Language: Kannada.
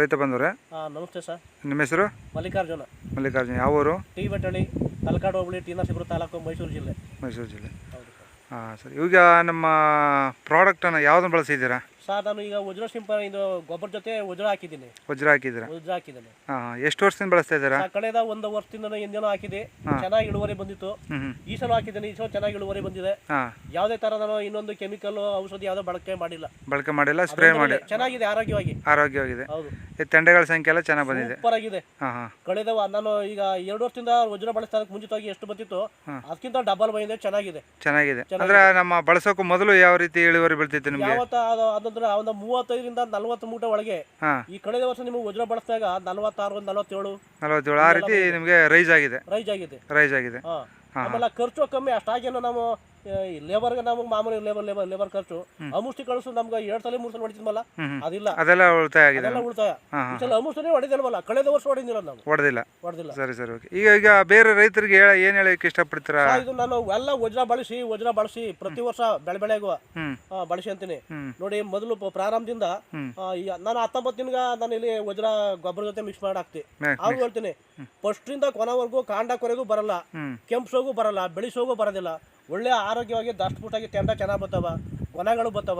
ರೈತ ಬಂದವ್ರೆ? ಹಾಂ ನಮಸ್ತೆ ಸರ್. ನಿಮ್ಮ ಹೆಸರು? ಮಲ್ಲಿಕಾರ್ಜುನ. ಮಲ್ಲಿಕಾರ್ಜುನ. ಯಾವ ಊರು? ಟಿ ಬೆಟ್ಟಳ್ಳಿ ತಲಕಾಡು ಹೋಬಳಿ ಟಿ ನರಸೀಪುರ ತಾಲೂಕು ಮೈಸೂರು ಜಿಲ್ಲೆ. ಮೈಸೂರು ಜಿಲ್ಲೆ. ಹಾಂ ಸರ್. ಈಗ ನಮ್ಮ ಪ್ರಾಡಕ್ಟನ್ನು ಯಾವ್ದನ್ನ ಬಳಸಿದ್ದೀರಾ? ಸರ್ ನಾನು ಈಗ ವಜ್ರ ಸಿಂಪ ಇದು ಗೊಬ್ಬರ ಜೊತೆ ವಜ್ರ ಹಾಕಿದ್ದೀನಿ. ವಜ್ರ ಹಾಕಿದ್ದೀರಾ? ವಜ್ರ ಹಾಕಿದ್ದೀನಿ. ಹಾಂ ಎಷ್ಟು ವರ್ಷದಿಂದ ಬಳಸ್ತಾ ಇದ್ದೀರಾ? ಸರ್, ಕಳೆದ ಒಂದು ವರ್ಷದಿಂದ ಹಿಂದೇನೋ ಹಾಕಿದೆ. ಚೆನ್ನಾಗಿ ಇಳುವರಿ ಬಂದಿತ್ತು. ಈ ಸಲ ಹಾಕಿದ್ದೀನಿ ಈ ಸಲ ಚೆನ್ನಾಗಿ ಇಳುವರಿ ಬಂದಿದೆ. ಹಾಂ. ಯಾವುದೇ ತರ ನಾನು ಇನ್ನೊಂದು ಕೆಮಿಕಲ್ ಔಷಧಿ ಯಾವುದೋ ಬಳಕೆ ಮಾಡಿಲ್ಲ. ಬಳಕೆ ಮಾಡಿಲ್ಲ ಸ್ಪ್ರೇ ಮಾಡಿ ಚೆನ್ನಾಗಿದೆ ಆರೋಗ್ಯವಾಗಿ. ಆರೋಗ್ಯವಾಗಿದೆ. ಹೌದು. ಈ ತೆಂಡೆಗಳ ಸಂಖ್ಯೆ ಎಲ್ಲ ಚೆನ್ನಾಗಿ ಬಂದಿದೆ. ಸೂಪರ್ ಆಗಿದೆ ಹಾಂ ಹಾಂ. ಕಳೆದ ವ- ನಾನು ಈಗ ಎರಡು ವರ್ಷದಿಂದ ವಜ್ರ ಬಳಸ್ತಾ ಮುಂಚಿತವಾಗಿ ಎಷ್ಟು ಬಂದಿತ್ತು ಅದಕ್ಕಿಂತ ಡಬಲ್ ಬಂದಿದೆ ಚೆನ್ನಾಗಿದೆ. ಚೆನ್ನಾಗಿದೆ. ಅಂದ್ರೆ ನಮ್ಮ ಬಳಸೋಕ್ಕೂ ಮೊದಲು ಯಾವ ರೀತಿ ಇಳುವರಿ ಬೀಳ್ತಿತ್ತು ನಿಮ್ಗೆ? ಯಾವತ್ತ ಅದು ಅದಂದ್ರೆ ಒಂದು ಮೂವತ್ತೈದರಿಂದ ನಲ್ವತ್ತು ಮೂಟೆ ಒಳಗೆ ಹಾಂ. ಈ ಕಳೆದ ವರ್ಷ ನಿಮಗೆ ವಜ್ರ ಬಳಸಿದಾಗ ನಲವತ್ತಾರು ನಲವತ್ತೇಳು. ನಲವತ್ತೇಳು. ಆ ರೀತಿ ನಿಮಗೆ ರೈಸ್ ಆಗಿದೆ. ರೈಜ್ ಆಗಿದೆ. ರೈಸ್ ಆಗಿದೆ. ಹಾ. ಆಮೇಲೆ ಖರ್ಚು ಕಮ್ಮಿ ಅಷ್ಟಾಗೇನು ನಾವು ಲೇಬರ್ಗೆ ನಮಗೆ ಮಾಮೂಲಿ ಲೇಬರ್ ಲೇಬರ್ ಲೇಬರ್ ಖರ್ಚು. ಅಮುಷ್ಟಿ ಕಳಿಸು ನಮ್ಗೆ ಎರಡು ಸಲ ಮೂರು ಸಲ ಹೊಡಿತಿದ್ಮಲ್ಲ. ಅದಿಲ್ಲ. ಅದೆಲ್ಲ ಉಳಿತಾಯ ಆಗಿದೆ ಅದೆಲ್ಲ ಉಳಿತಾಯ. ಈ ಸಲ ಅಮುಷ್ಟನೇ ಹೊಡಿದಿಲ್ವಲ್ಲ? ಕಳೆದ ವರ್ಷ ಹೊಡಿದಿಲ್ಲ ನಾವು. ಹೊಡೆದಿಲ್ಲ. ಹೊಡೆದಿಲ್ಲ. ಸರಿ ಸರಿ ಓಕೆ ಈಗ ಈಗ ಬೇರೆ ರೈತರಿಗೆ ಹೇಳ ಏನ್ ಹೇಳಕ್ಕೆ ಇಷ್ಟಪಡ್ತೀರಾ? ಇದು ನಾನು ಎಲ್ಲ ವಜ್ರ ಬಳಸಿ ವಜ್ರ ಬಳಸಿ ಪ್ರತಿ ವರ್ಷ ಬೆಳೆ ಬೆಳೆಗುವ ಬಳಸಿ ಅಂತೀನಿ. ನೋಡಿ ಮೊದಲು ಪ್ರಾರಂಭದಿಂದ ನಾನು ಹತ್ತೊಂಬತ್ತು ದಿನಗ ನಾನು ಇಲ್ಲಿ ವಜ್ರ ಗೊಬ್ಬರ ಜೊತೆ ಮಿಕ್ಸ್ ಮಾಡಿ ಹಾಕ್ತಿ ಅವ್ರು ಹೇಳ್ತೀನಿ ಫಸ್ಟ್ರಿಂದ ಕೊನೆವರೆಗೂ ಕಾಂಡಕೊರೆಗೂ ಬರಲ್ಲ. ಕೆಂಪು ಸೋಗು ಬರಲ್ಲ ಬೆಳೆಸೋಗೂ ಬರೋದಿಲ್ಲ. ಒಳ್ಳೆ ಆರೋಗ್ಯವಾಗಿ ದಷ್ಟಪುಟ್ಟಾಗಿ ತೆಂಡ ಚೆನ್ನಾಗಿ ಬರ್ತಾವ ಕೊನೆಗಳು ಬರ್ತಾವ